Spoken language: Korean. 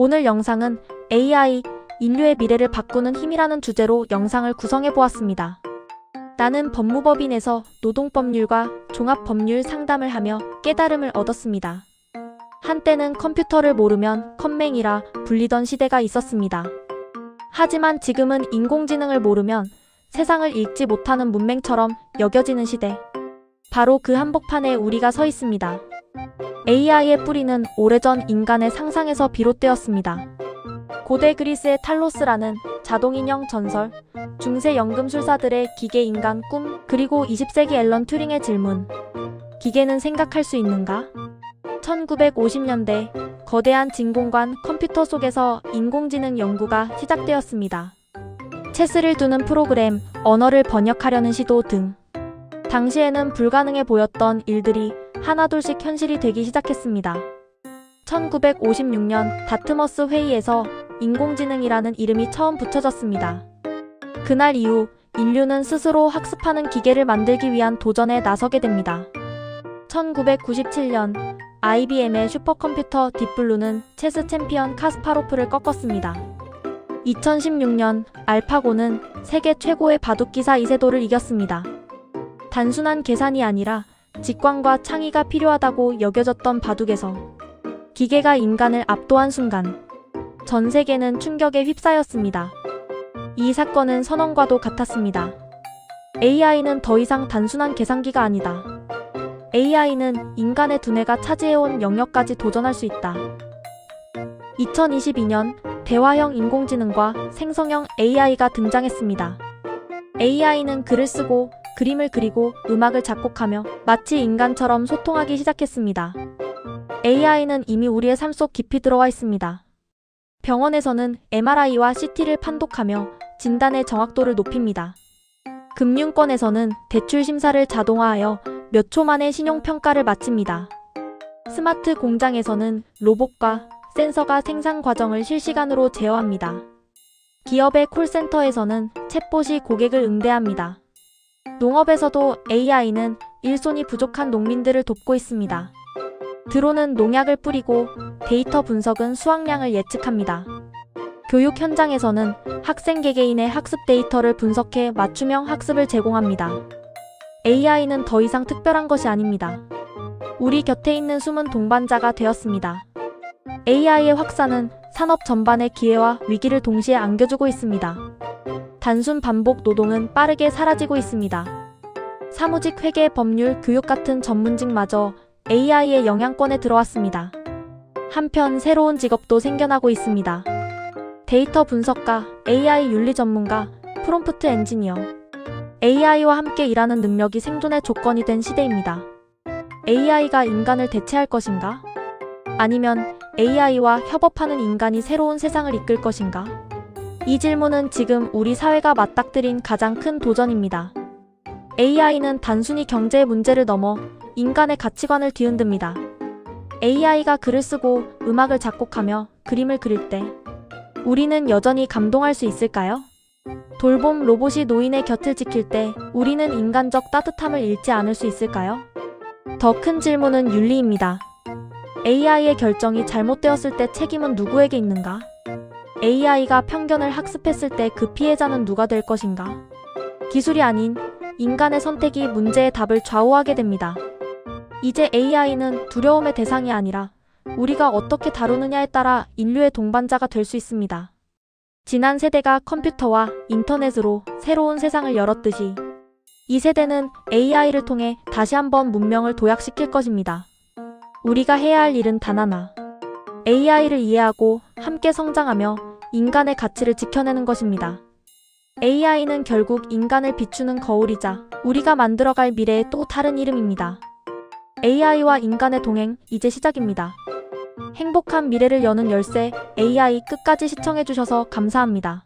오늘 영상은 AI, 인류의 미래를 바꾸는 힘이라는 주제로 영상을 구성해 보았습니다. 나는 법무법인에서 노동법률과 종합법률 상담을 하며 깨달음을 얻었습니다. 한때는 컴퓨터를 모르면 컴맹이라 불리던 시대가 있었습니다. 하지만 지금은 인공지능을 모르면 세상을 읽지 못하는 문맹처럼 여겨지는 시대. 바로 그 한복판에 우리가 서 있습니다. AI의 뿌리는 오래전 인간의 상상에서 비롯되었습니다. 고대 그리스의 탈로스라는 자동인형 전설, 중세 연금술사들의 기계 인간 꿈, 그리고 20세기 앨런 튜링의 질문. 기계는 생각할 수 있는가? 1950년대 거대한 진공관 컴퓨터 속에서 인공지능 연구가 시작되었습니다. 체스를 두는 프로그램, 언어를 번역하려는 시도 등. 당시에는 불가능해 보였던 일들이 하나둘씩 현실이 되기 시작했습니다. 1956년 다트머스 회의에서 인공지능이라는 이름이 처음 붙여졌습니다. 그날 이후 인류는 스스로 학습하는 기계를 만들기 위한 도전에 나서게 됩니다. 1997년 IBM의 슈퍼컴퓨터 딥블루는 체스 챔피언 카스파로프를 꺾었습니다. 2016년 알파고는 세계 최고의 바둑기사 이세도를 이겼습니다. 단순한 계산이 아니라 직관과 창의가 필요하다고 여겨졌던 바둑에서 기계가 인간을 압도한 순간 전 세계는 충격에 휩싸였습니다. 이 사건은 선언과도 같았습니다. AI는 더 이상 단순한 계산기가 아니다. AI는 인간의 두뇌가 차지해온 영역까지 도전할 수 있다. 2022년 대화형 인공지능과 생성형 AI가 등장했습니다. AI는 글을 쓰고 그림을 그리고 음악을 작곡하며 마치 인간처럼 소통하기 시작했습니다. AI는 이미 우리의 삶 속 깊이 들어와 있습니다. 병원에서는 MRI와 CT를 판독하며 진단의 정확도를 높입니다. 금융권에서는 대출 심사를 자동화하여 몇 초 만에 신용평가를 마칩니다. 스마트 공장에서는 로봇과 센서가 생산 과정을 실시간으로 제어합니다. 기업의 콜센터에서는 챗봇이 고객을 응대합니다. 농업에서도 AI는 일손이 부족한 농민들을 돕고 있습니다. 드론은 농약을 뿌리고 데이터 분석은 수확량을 예측합니다. 교육 현장에서는 학생 개개인의 학습 데이터를 분석해 맞춤형 학습을 제공합니다. AI는 더 이상 특별한 것이 아닙니다. 우리 곁에 있는 숨은 동반자가 되었습니다. AI의 확산은 산업 전반의 기회와 위기를 동시에 안겨주고 있습니다. 단순 반복 노동은 빠르게 사라지고 있습니다. 사무직 회계 법률 교육 같은 전문직마저 AI의 영향권에 들어왔습니다. 한편 새로운 직업도 생겨나고 있습니다. 데이터 분석가, AI 윤리 전문가, 프롬프트 엔지니어. AI와 함께 일하는 능력이 생존의 조건이 된 시대입니다. AI가 인간을 대체할 것인가? 아니면 AI와 협업하는 인간이 새로운 세상을 이끌 것인가? 이 질문은 지금 우리 사회가 맞닥뜨린 가장 큰 도전입니다. AI는 단순히 경제의 문제를 넘어 인간의 가치관을 뒤흔듭니다. AI가 글을 쓰고 음악을 작곡하며 그림을 그릴 때 우리는 여전히 감동할 수 있을까요? 돌봄 로봇이 노인의 곁을 지킬 때 우리는 인간적 따뜻함을 잃지 않을 수 있을까요? 더 큰 질문은 윤리입니다. AI의 결정이 잘못되었을 때 책임은 누구에게 있는가? AI가 편견을 학습했을 때 그 피해자는 누가 될 것인가? 기술이 아닌 인간의 선택이 문제의 답을 좌우하게 됩니다. 이제 AI는 두려움의 대상이 아니라 우리가 어떻게 다루느냐에 따라 인류의 동반자가 될 수 있습니다. 지난 세대가 컴퓨터와 인터넷으로 새로운 세상을 열었듯이 이 세대는 AI를 통해 다시 한번 문명을 도약시킬 것입니다. 우리가 해야 할 일은 단 하나. AI를 이해하고 함께 성장하며 인간의 가치를 지켜내는 것입니다. AI는 결국 인간을 비추는 거울이자 우리가 만들어갈 미래의 또 다른 이름입니다. AI와 인간의 동행 이제 시작입니다. 행복한 미래를 여는 열쇠 AI 끝까지 시청해주셔서 감사합니다.